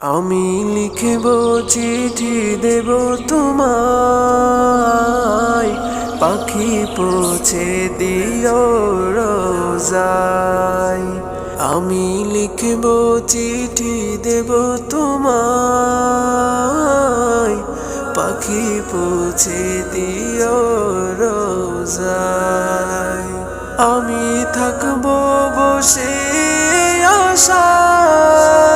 আমি লিখব চিঠি দেব তোমায়। পাখি পৌঁছে দিও রোজায়। আমি লিখব চিঠি দেব তোমায়। পাখি পৌঁছে দিও রোজায়। আমি থাকব বসে আশায়।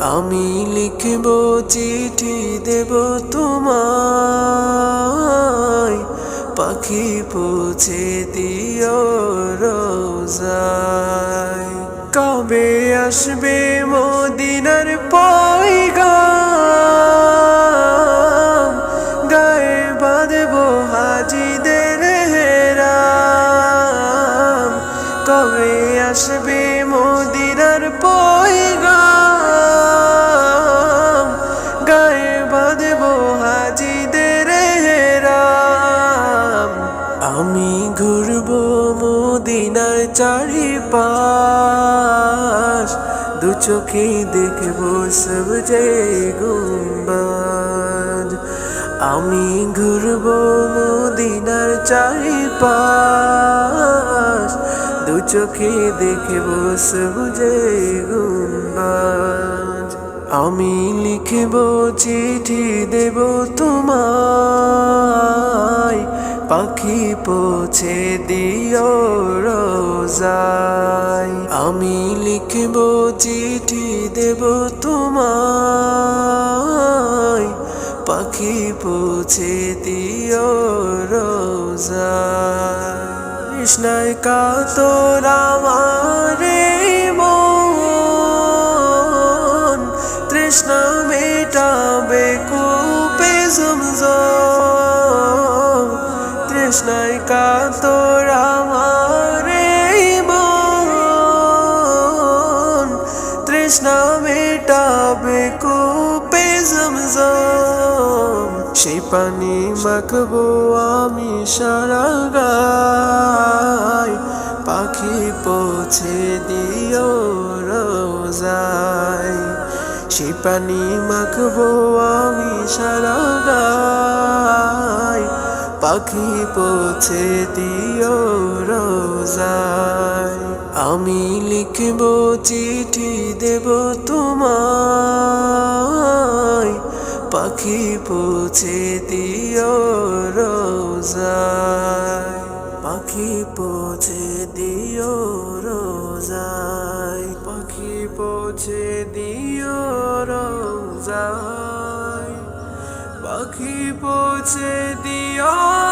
আমি লিখব চিঠি দেব তোমার পাখি পৌঁছে দিও রোজায়। কবে আসবে মদিনার পয়গাম? কবে আসবে মদিনার পয়গাম। গায়ে বাঁধব হাজিদের হেরাম আমি ঘুরব মদিনার চারিপাশ। দু চোখে দেখব সব যে গুম্বাদ আমি ঘুরব মদিনার চারিপাশ। দু চোখে দেখব সব যে গুম্বাদ আমি লিখব চিঠি দেব তোমায়। পাখি পৌঁছে দিও রোজায়। আমি লিখব চিঠি দেব তোমায়। পাখি পৌঁছে দিও রোজায়। কৃষ্ণায় কাতর আমারে মন। তৃষ্ণা মেটাবে কূপে জমজম। তৃষ্ণায় কাতর আমারে মন। তৃষ্ণা মেটাবে কূপে সেই পানি মাখবো আমি সারা গায়। পাখি পৌঁছে দিও রোজায়। সেই পানি মাখবো আমি সারা গায়। পাখি পৌঁছে দিও রোজায়। আমি লিখব চিঠি দেব তোমায়। পাখি পৌঁছে দিও রোজায়। পাখি পৌঁছে দিও রোজায়। পাখি পৌঁছে দিও রোজায়। পাখি পৌঁছে দিও